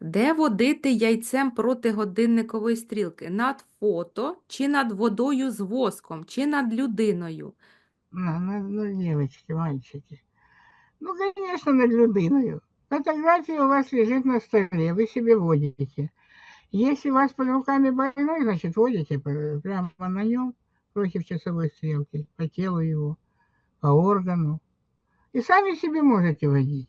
Де водити яйцем проти годинникової стрілки? Над фото, чи над водою з воском, чи над людиною? На, на, на девочки, мальчики. Ну, конечно, над людиною. Фотография у вас лежит на столе, вы себе водите. Если у вас под руками больной, значит, водите прямо на нем против часовой стрелки, по телу его, по органу. И сами себе можете водить.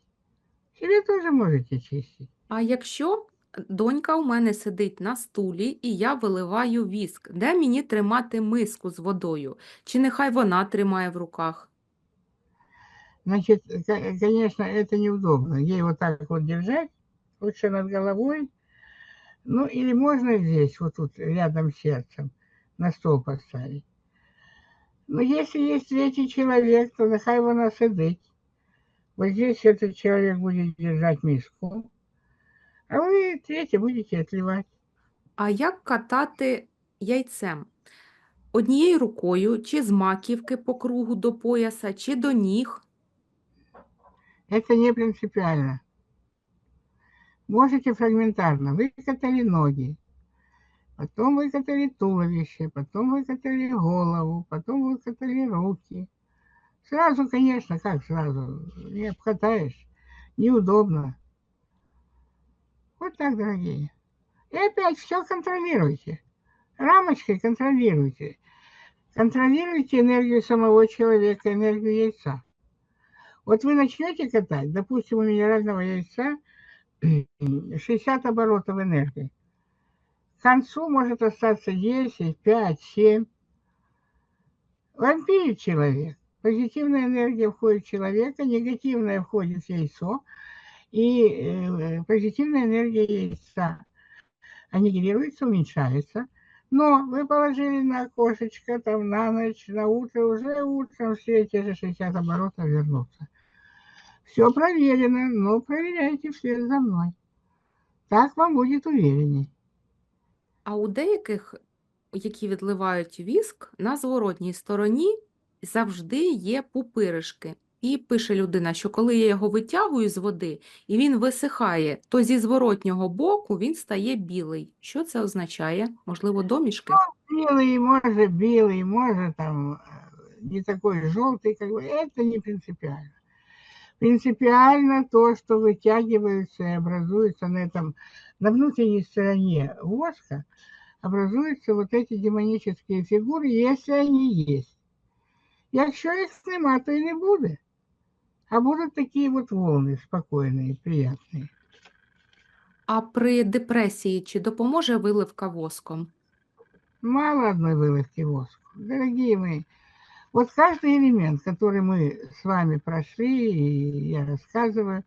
Себе тоже можете чистить. А якщо донька у мене сидить на стулі і я виливаю віск, де мені тримати миску з водою? Чи нехай вона тримає в руках? Значит, ко- конечно, это неудобно. Ей вот так вот держать, лучше над головой. Ну, или можно здесь, вот тут, рядом с сердцем, на стол поставить. Но если есть третий человек, то нехай вона сидить. Вот здесь этот человек будет держать миску, а вы третий будете отливать. А як катати яйцем? Однією рукою, чи з маківки по кругу до пояса, чи до ніг? Это не принципиально. Можете фрагментарно. Выкатали ноги, потом выкатали туловище, потом выкатали голову, потом выкатали руки. Сразу, конечно, как сразу? Не обкатаешь. Неудобно. Вот так, дорогие. И опять все контролируйте. Рамочкой контролируйте. Контролируйте энергию самого человека, энергию яйца. Вот вы начнете катать, допустим, у минерального яйца 60 оборотов энергии. К концу может остаться 10, 5, 7. Вампирит человек. Позитивная энергия входит в человека, негативная входит в яйцо. И э, позитивная энергия яйца аннигилируется, уменьшается. Но вы положили на окошечко, там на ночь, на утро, уже утром все те же 60 оборотов вернутся. Все проверено, но проверяйте вслед за мной. Так вам будет уверенней. А у деяких, які відливають віск, на зворотній стороні завжди є пупиришки. І пише людина, що коли я його витягую з води і він висихає, то зі зворотнього боку він стає білий. Що це означає? Можливо, домішки? Белый, может, белый, может, там, э, не такой желтый, как бы, это не принципиально. Принципиально то, что вытягиваются и образуются на этом, на внутренней стороне воска, образуются вот эти демонические фигуры, если они есть. Якщо їх нема, то і не буде. А будуть такі от волни спокійні, приятні. А при депресії чи допоможе виливка воском? Мало одной выливки воска. Дорогие мои, вот каждый элемент, который мы с вами прошли, и я рассказываю,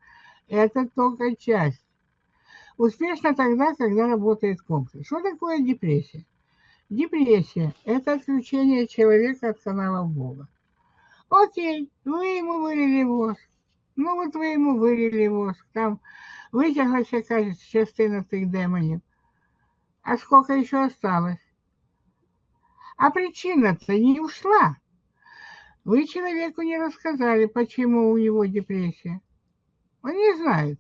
это только часть. Успешно тогда, когда работает комплекс. Что такое депрессия? Депрессия – это отключение человека от каналов Бога. Окей, вы ему вылили воск. Ну вот вы ему вылили воск. Там вытяглась якась частина тих демонів. А сколько еще осталось? А причина-то не ушла. Вы человеку не рассказали, почему у него депрессия. Он не знает.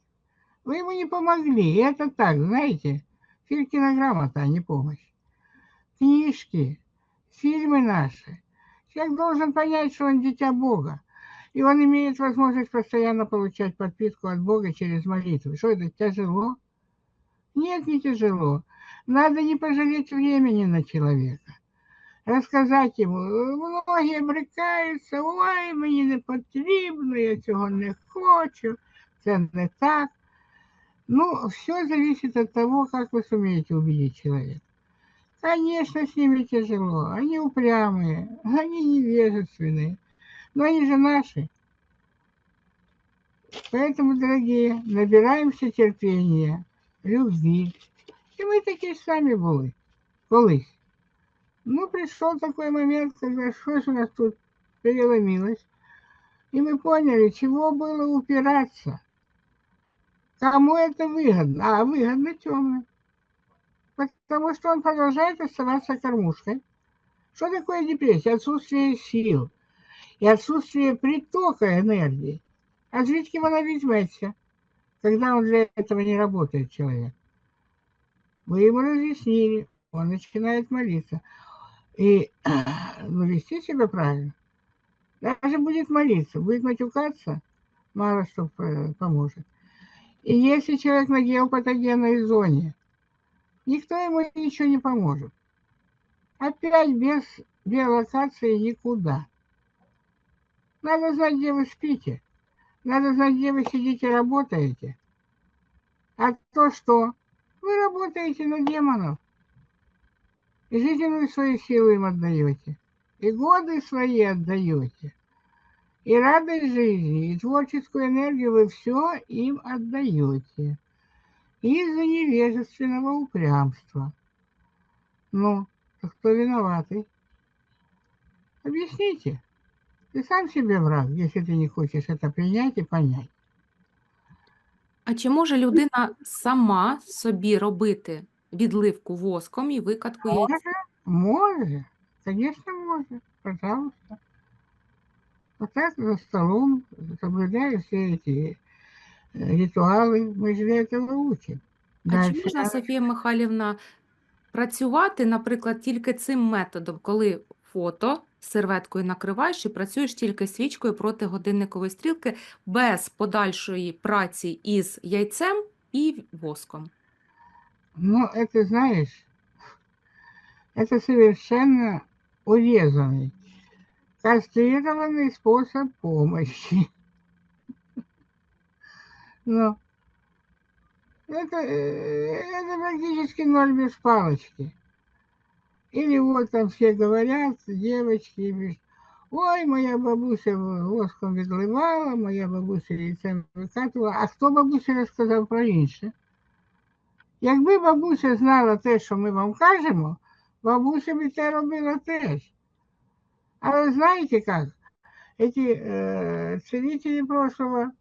Вы ему не помогли. Это так, знаете, Филькина грамота, а не помощь. Книжки, фильмы наши. Человек должен понять, что он дитя Бога. И он имеет возможность постоянно получать подпитку от Бога через молитвы. Что это, тяжело? Нет, не тяжело. Надо не пожалеть времени на человека. Розказати йому, многі брикаються, ой, мені не потрібно, я цього не хочу, це не так. Ну, все зависит от того, как вы сумеете убедить человека. Конечно, с ними тяжело, они упрямые, они невежественные, но они же наши. Поэтому, дорогие, набираемся терпения, любви. І ми такі самі були колись. Ну, пришел такой момент, когда что ж у нас тут переломилось. И мы поняли, чего было упираться. Кому это выгодно? А выгодно темным. Потому что он продолжает оставаться кормушкой. Что такое депрессия? Отсутствие сил и отсутствие притока энергии. А звідки вона візьметься? когда он для этого не работает, человек. Вы ему разъяснили, он начинает молиться. И ну, вести себя правильно. Даже будет молиться, будет матюкаться, мало что э, поможет. И если человек на геопатогенной зоне, никто ему ничего не поможет. Опять без биолокации никуда. Надо знать, где вы спите. Надо знать, где вы сидите, работаете. А то что? Вы работаете на демонов. И жизненную свою силу им отдаете. И годы свои отдаете. И радость жизни, и творческую энергию вы все им отдаете. Из-за невежественного упрямства. Ну, а кто виноватый? Объясните. Ты сам себе враг, если ты не хочешь это принять и понять. А чи може людина сама собі робити відливку воском і викатку яйця? Может, может, конечно, может, пожалуйста. Вот так за столом, соблюдая все эти э, ритуалы, мы же для этого учим. А чи Дальше можна, надо- Софія Михайлівна, працювати, наприклад, тільки цим методом, коли фото серветкою накриваєш і працюєш тільки свічкою проти годинникової стрілки без подальшої праці із яйцем і воском? Ну, это, знаешь, это совершенно урезанный, кастрированный способ помощи. Но это, э, это практически ноль без палочки. Или вот там все говорят, девочки, пишут, ой, моя бабуся воском відливала, моя бабуся яйцем викатувала. А хто бабусі розказав про інше? Якби бабуся знала те, що ми вам кажемо, бабуся би це робила теж. Але знаєте як? Эти э, целители прошлого,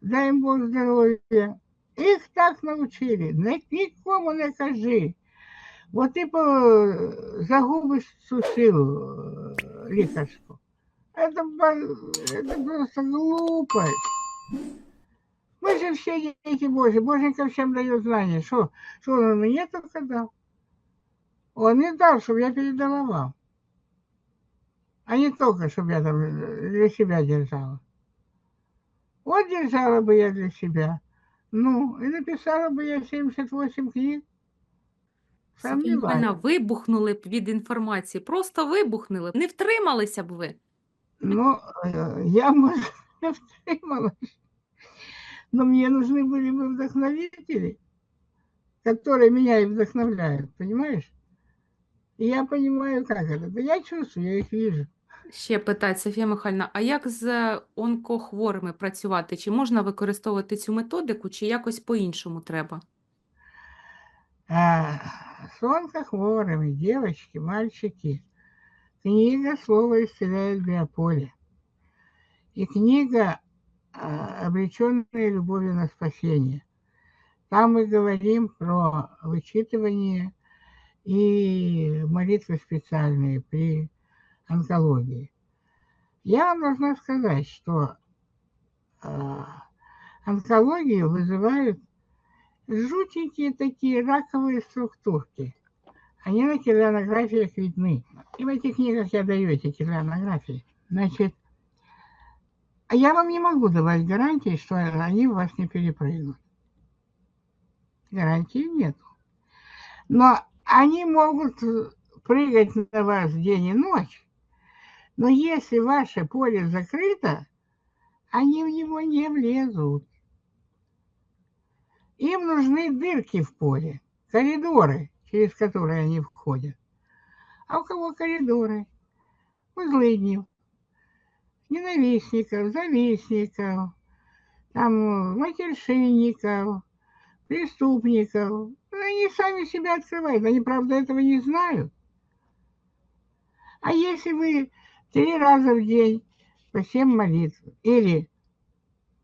дай им Бог здоров'я, їх так навчили, не нікому не кажи. Бо ти по, загубиш цю силу э, лікарську. Это, ба- это просто глупость. Мы же все дети Божьи. Боженька всем дает знания. Что, что он мне только дал? Он не дал, чтобы я передала вам. А не только, чтобы я там э, для себя держала. Вот держала бы я для себя. Ну, и написала бы я 78 книг. Софія Михайлівна, Сомневаюсь. вибухнули б від інформації, просто вибухнули б, не втрималися б ви. Ну, э, я, может, не втрималась. Но мне нужны были бы вдохновители, которые меня и вдохновляют, понимаешь? И я понимаю, как это. Да я чувствую, я их вижу. Ще питають Софія Михайлівна, а як з онкохворими працювати? Чи можна використовувати цю методику, чи якось по-іншому треба? А, с онкохворыми, девочки, мальчики, книга «Слово исцеляет биополе». И книга а, «Обреченные любовью на спасение». Там мы говорим про вычитывание и молитвы специальные при онкологии. Я вам должна сказать, что а, онкологию вызывают жутенькие такие раковые структурки. Они на килянографиях видны. И в этих книгах я даю эти килянографии. Значит, а я вам не могу давать гарантии, что они вас не перепрыгнут. Гарантии нет. Но они могут э, прыгать на вас день и ночь. Но если ваше поле закрыто, они в него не влезут. Им нужны дырки в поле, коридоры, через которые они входят. А у кого коридоры? У злыднев, ненавистников, завистников, там, матершинников, преступников. Они сами себя открывают, они, правда, этого не знают. А если вы три раза в день по семь молитв или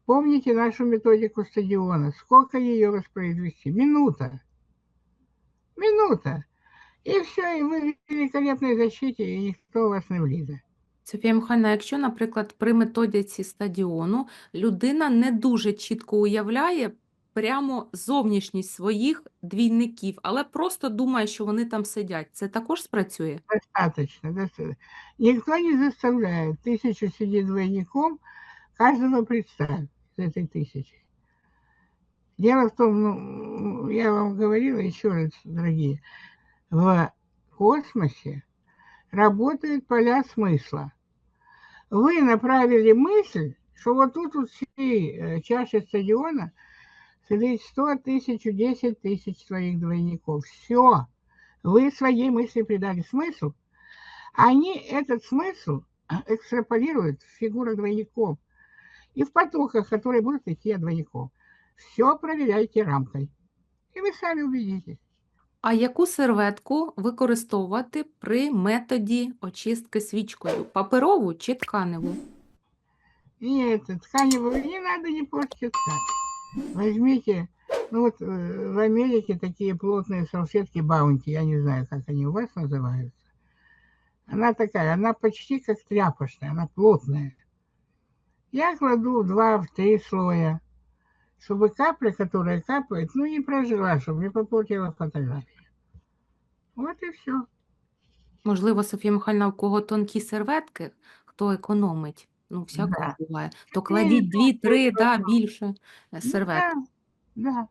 Помните нашу методику стадиона? Сколько ее воспроизвести? Минута. Минута. И все, и вы в великолепной защите, и никто у вас не влізе. Софія Михайлівна, якщо, наприклад, при методиці стадіону людина не дуже чітко уявляє прямо зовнішність своїх двійників, але просто думає, що вони там сидять. Це також спрацює? Достаточно, достаточно. Никто не заставляет тысячу сидеть двойником, каждого представь из этой тысячи. Дело в том, ну, я вам говорила еще раз, дорогие, в космосе работают поля смысла. Вы направили мысль, что вот тут вот всей э, чаши стадиона сидит 100 тысяч, 10 тысяч своих двойников. Все. Вы своей мысли придали смысл, они этот смысл экстраполируют в фигурах двойников и в потоках, которые будут идти от двойников. Все проверяйте рамкой. И вы сами убедитесь. А яку серветку використовувати при методі очистки свічкою? Паперову чи тканеву? Нет, тканевую не надо не портить ткань. Возьмите, ну вот э, в Америке такие плотные салфетки Баунти, я не знаю, как они у вас называются. Она такая, она почти как тряпочная, она плотная. Я кладу два в три слоя, чтобы капля, которая капает, ну не прожила, чтобы не попортила фотографию. Вот и все. Можливо, Софія Михайлівна, у кого тонкі серветки, хто економить, ну, всякого Да. буває, то Ні, кладіть ну, дві-три, просто- да, більше е, серветок. Да, да.